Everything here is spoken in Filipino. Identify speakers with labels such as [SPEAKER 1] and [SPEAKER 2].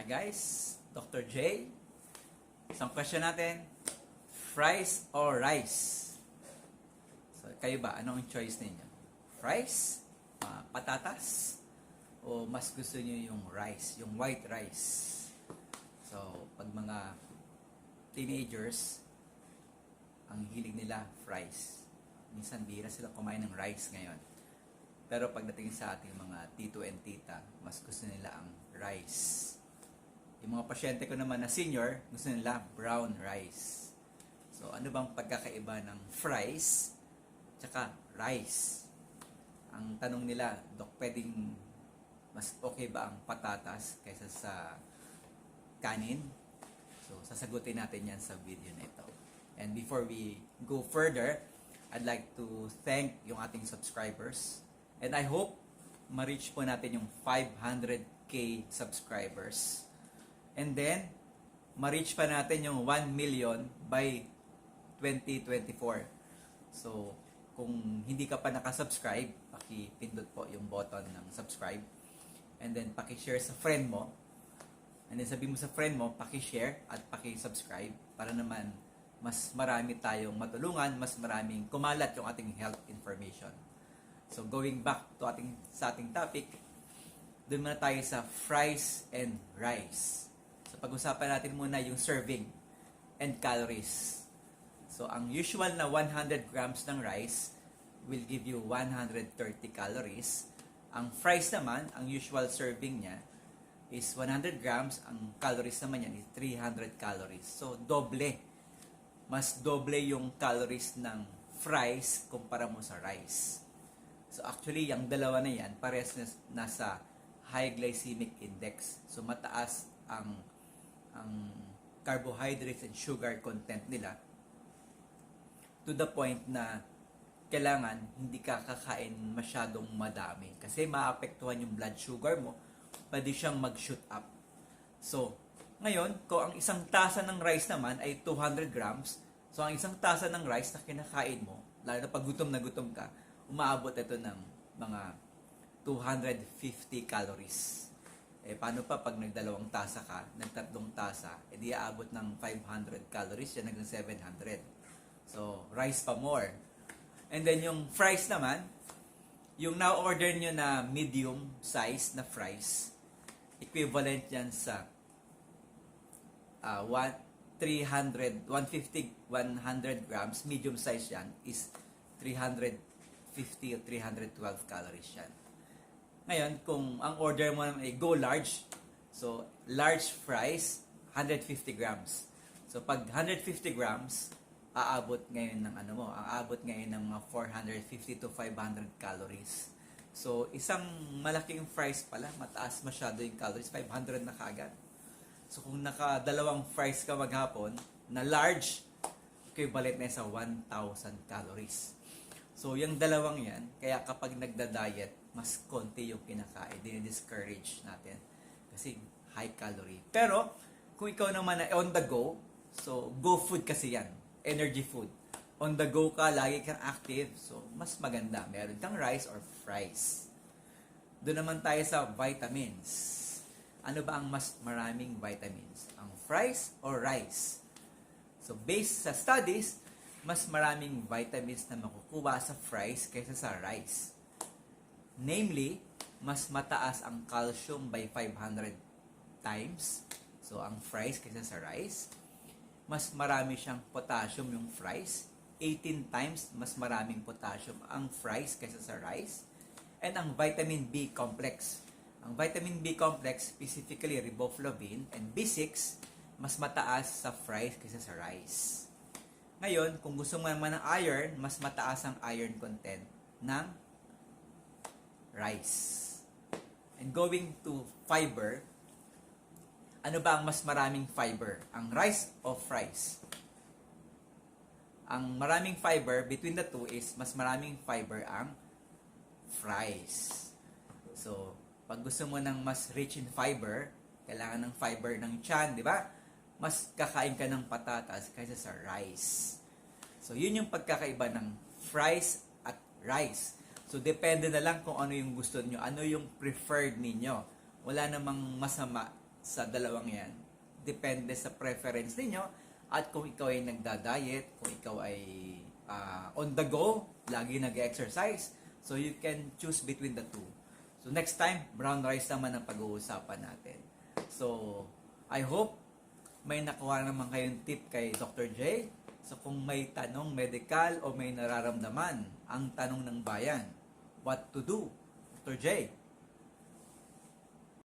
[SPEAKER 1] Hi guys, Dr. J. Isang question natin, fries or rice? So, kayo ba, anong choice ninyo? Fries, ah, patatas, o mas gusto niyo yung rice, yung white rice? So, pag mga teenagers, ang hilig nila, fries. Minsan, bira sila kumain ng rice ngayon. Pero pagdating sa ating mga tito and tita, mas gusto nila ang rice. Yung mga pasyente ko naman na senior, gusto nila brown rice. So, ano bang pagkakaiba ng fries tsaka rice? Ang tanong nila, Dok, pwedeng mas okay ba ang patatas kaysa sa kanin? So, sasagutin natin yan sa video na ito. And before we go further, I'd like to thank yung ating subscribers. And I hope ma-reach po natin yung 500k subscribers. And then, ma-reach pa natin yung 1 million by 2024. So, kung hindi ka pa nakasubscribe, paki-pindot po yung button ng subscribe. And then, paki-share sa friend mo. And then, sabi mo sa friend mo, paki-share at paki-subscribe para naman mas marami tayong matulungan, mas maraming kumalat yung ating health information. So, going back to ating, sa ating topic, doon muna tayo sa fries and rice. Pag-usapan natin muna yung serving and calories. So, ang usual na 100 grams ng rice will give you 130 calories. Ang fries naman, ang usual serving niya is 100 grams. Ang calories naman yan is 300 calories. So, doble. Mas doble yung calories ng fries kumpara mo sa rice. So, actually, yung dalawa na yan, parehas na nasa high glycemic index. So, mataas ang ang carbohydrates and sugar content nila to the point na kailangan hindi ka kakain masyadong madami. Kasi maapektuhan yung blood sugar mo pwede siyang mag-shoot up. So ngayon kung ang isang tasa ng rice naman ay 200 grams. So ang isang tasa ng rice na kinakain mo lalo na pag gutom na gutom ka umaabot ito ng mga 250 calories eh, paano pa pag nagdalawang tasa ka, nagtatlong tasa, edi aabot ng 500 calories, yan hanggang 700. So, rice pa more. And then yung fries naman, yung na-order nyo na medium size na fries, equivalent yan sa uh, one, 300, 150, 100 grams, medium size yan, is 350 or 312 calories yan. Ngayon, kung ang order mo naman ay go large, so large fries, 150 grams. So pag 150 grams, aabot ngayon ng ano mo, aabot ngayon ng mga 450 to 500 calories. So isang malaking fries pala, mataas masyado yung calories, 500 na kagad. So kung nakadalawang fries ka maghapon, na large, equivalent na sa 1,000 calories. So, yung dalawang yan, kaya kapag nagda-diet, mas konti yung kinakain. Dini-discourage natin. Kasi high calorie. Pero, kung ikaw naman na on the go, so go food kasi yan. Energy food. On the go ka, lagi kang active. So, mas maganda. Meron kang rice or fries. Doon naman tayo sa vitamins. Ano ba ang mas maraming vitamins? Ang fries or rice? So, based sa studies, mas maraming vitamins na makukuha sa fries kaysa sa rice. Namely, mas mataas ang calcium by 500 times. So, ang fries kaysa sa rice. Mas marami siyang potassium yung fries. 18 times mas maraming potassium ang fries kaysa sa rice. And ang vitamin B complex. Ang vitamin B complex, specifically riboflavin and B6, mas mataas sa fries kaysa sa rice. Ngayon, kung gusto mo naman ng iron, mas mataas ang iron content ng rice. And going to fiber, ano ba ang mas maraming fiber? Ang rice o fries? Ang maraming fiber between the two is mas maraming fiber ang fries. So, pag gusto mo ng mas rich in fiber, kailangan ng fiber ng chan, di ba? Mas kakain ka ng patatas kaysa sa rice. So, yun yung pagkakaiba ng fries at rice. So, depende na lang kung ano yung gusto niyo, ano yung preferred ninyo. Wala namang masama sa dalawang yan. Depende sa preference ninyo at kung ikaw ay nagda-diet, kung ikaw ay ah, on the go, lagi nag-exercise, so you can choose between the two. So next time, brown rice naman ang pag-uusapan natin. So, I hope may nakuha naman kayong tip kay Dr. J. So kung may tanong medical o may nararamdaman, ang tanong ng bayan, what to do? Dr. J,